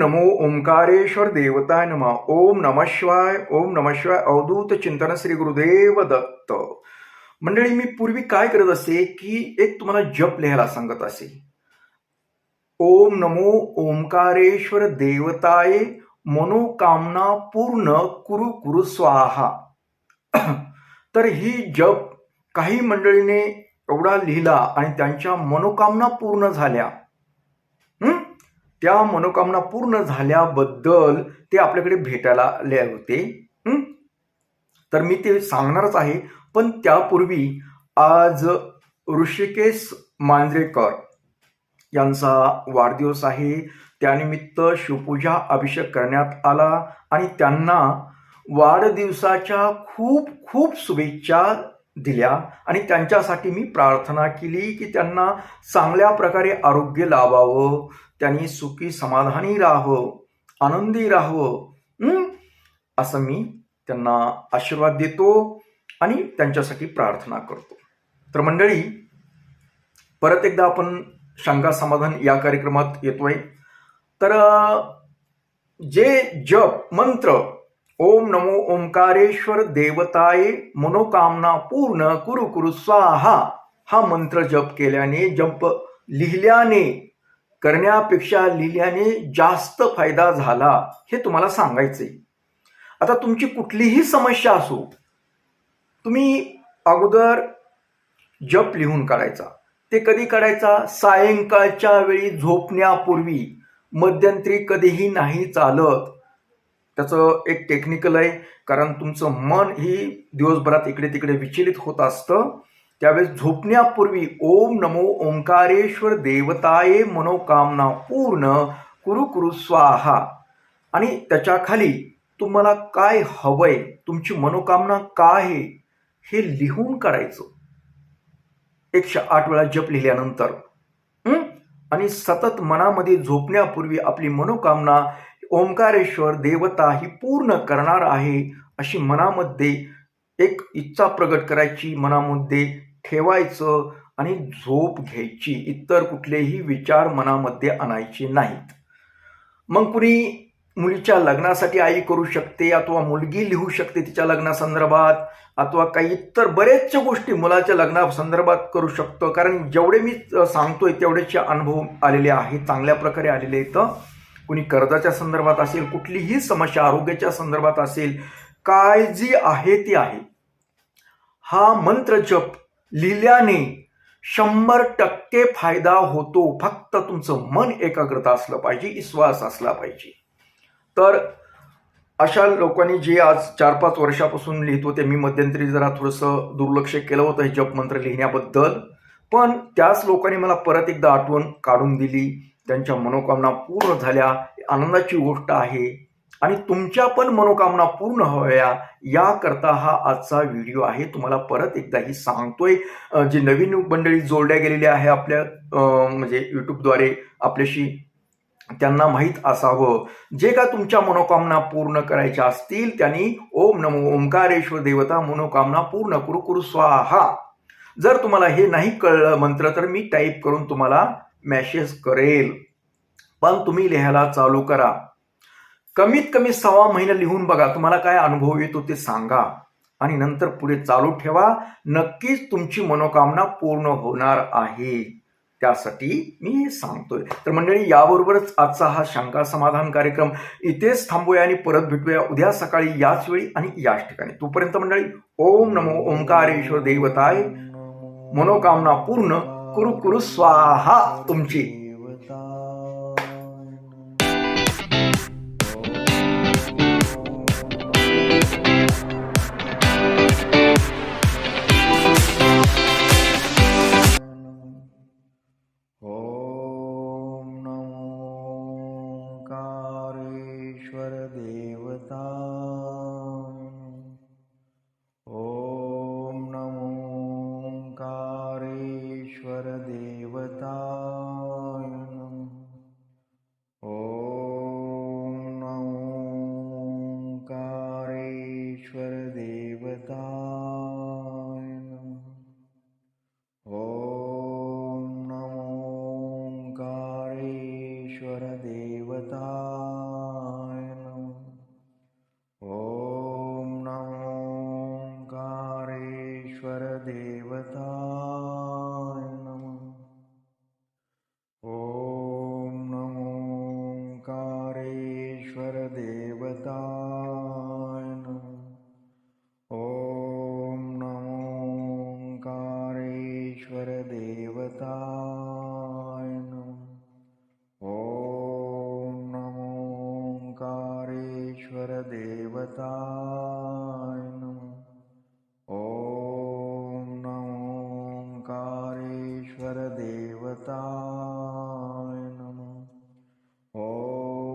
नमो ओंकारेश्वर देवताय नम. ओम नम शिवाय ओम नम शिवाय अवधूत चिंतन श्री गुरुदेव दत्त. मंडळी मी पूर्वी काय करत असे की एक तुम्हाला जप लिहायला सांगत असे. ओम नमो ओंकारेश्वर देवताय मनोकामना पूर्ण कुरु कुरु स्वाहा. तर ही जप काही मंडळीने एवढा लिहिला आणि त्यांच्या मनोकामना पूर्ण झाल्या. त्या मनोकामना पूर्ण झाल्याबद्दल ते आपल्याकडे भेटायला आले होते. तर मी ते सांगणारच आहे. पण त्यापूर्वी आज ऋषिकेश मांजरेकर यांचा वाढदिवस आहे. त्यानिमित्त शिवपूजा अभिषेक करण्यात आला आणि त्यांना वाढदिवसाच्या खूप खूप शुभेच्छा दिल्या आणि त्यांच्यासाठी मी प्रार्थना केली की त्यांना चांगल्या प्रकारे आरोग्य लाभावं त्यांनी सुखी समाधानी राहावं आनंदी राहावं. असं मी त्यांना आशीर्वाद देतो आणि त्यांच्यासाठी प्रार्थना करतो. तर मंडळी परत एकदा आपण शंका समाधान या कार्यक्रमात येतोय. तर जे जप मंत्र ओम नमो ओंकारेश्वर देवताय मनोकामना पूर्ण कुरु कुरु स्वाहा हा मंत्र जप केल्याने जप लिहिल्याने करण्यापेक्षा लिहिल्याने जास्त फायदा झाला हे तुम्हाला सांगायचंय. आता तुमची कुठलीही समस्या असो तुम्ही अगोदर जप लिहून काढायचा. ते कधी काढायचा? सायंकाळच्या वेळी झोपण्यापूर्वी. मध्यंतरी कधीही नाही चालत. त्याचं एक टेक्निकल आहे कारण तुमचं मन ही दिवसभरात इकडे तिकडे विचलित होत असतं. त्यावेळेस झोपण्यापूर्वी ओम नमो ओंकारेश्वर देवताये मनोकामना पूर्ण कुरु कुरु स्वाहा. आणि त्याच्याखाली तुम्हाला काय हवंय तुमची मनोकामना काय आहे हे लिहून काढायचं. एकशे आठ वेळा जप लिहिल्यानंतर आणि सतत मनामध्ये झोपण्यापूर्वी आपली मनोकामना ओंकारेश्वर देवता ही पूर्ण करणार आहे अशी मनामध्ये एक इच्छा प्रगट करायची मनामध्ये ठेवायचं आणि झोप घ्यायची इतर कुठलेही विचार मनामध्ये आणायचे नाहीत. मग कुणी मुलीच्या लग्नासाठी आई करू शकते अथवा मुलगी लिहू शकते तिच्या लग्नासंदर्भात अथवा काही इतर बऱ्याचशा गोष्टी मुलाच्या लग्नासंदर्भात करू शकतो. कारण जेवढे मी सांगतोय तेवढेचे अनुभव आलेले आहेत चांगल्या प्रकारे आलेले आहेत. कुणी कर्जाच्या संदर्भात असेल कुठलीही समस्या आरोग्याच्या संदर्भात असेल काय जी आहे ती आहे. हा मंत्र जप लिहिल्याने शंभर टक्के फायदा होतो. फक्त तुमचं मन एकाग्रता असलं पाहिजे विश्वास असला पाहिजे. तर अशा लोकांनी जे आज चार पाच वर्षापासून लिहित होते मी मध्यंतरी जरा थोडंसं दुर्लक्ष केलं होतं हे जपमंत्र लिहिण्याबद्दल. पण त्याच लोकांनी मला परत एकदा आठवण काढून दिली. त्यांच्या मनोकामना पूर्ण झाल्या. आनंदाची गोष्ट आहे. आणि तुमच्या पण मनोकामना पूर्ण हव्या याकरता हा आजचा व्हिडिओ आहे. तुम्हाला परत एकदाही सांगतोय. जी नवीन मंडळी जोडल्या गेलेल्या आहे आपल्या म्हणजे यूट्यूबद्वारे आपल्याशी त्यांना माहीत असावं. जे का तुमच्या मनोकामना पूर्ण करायच्या असतील त्यांनी ओम नमो ओंकारेश्वर देवता मनोकामना पूर्ण कुरु कुरु स्वाहा. जर तुम्हाला हे नाही कळलं मंत्र तर मी टाईप करून तुम्हाला मॅसेज करेल. पण तुम्ही लिहायला चालू करा. कमीत कमी सव्वा महिना लिहून बघा. तुम्हाला काय अनुभव येतो ते सांगा. आणि नंतर पुढे चालू ठेवा. नक्कीच तुमची मनोकामना पूर्ण होणार आहे. त्यासाठी मी हे सांगतोय. तर मंडळी याबरोबरच आजचा हा शंका समाधान कार्यक्रम इथेच थांबूया आणि परत भेटूया उद्या सकाळी याच वेळी आणि याच ठिकाणी. तोपर्यंत मंडळी ओम नमो ओंकारेश्वर देवताय. मनोकामना पूर्ण. कुरु कुरु स्वाहा तुमची. ेवतायण ॐ नमोङ्कारेश्वरदेवताय गारेश्वरदेवतायनम् ॐ नमोङ्कारेश्वरदेवताय नमः ॐ नमोङ्कारेश्वरदेवता भगवता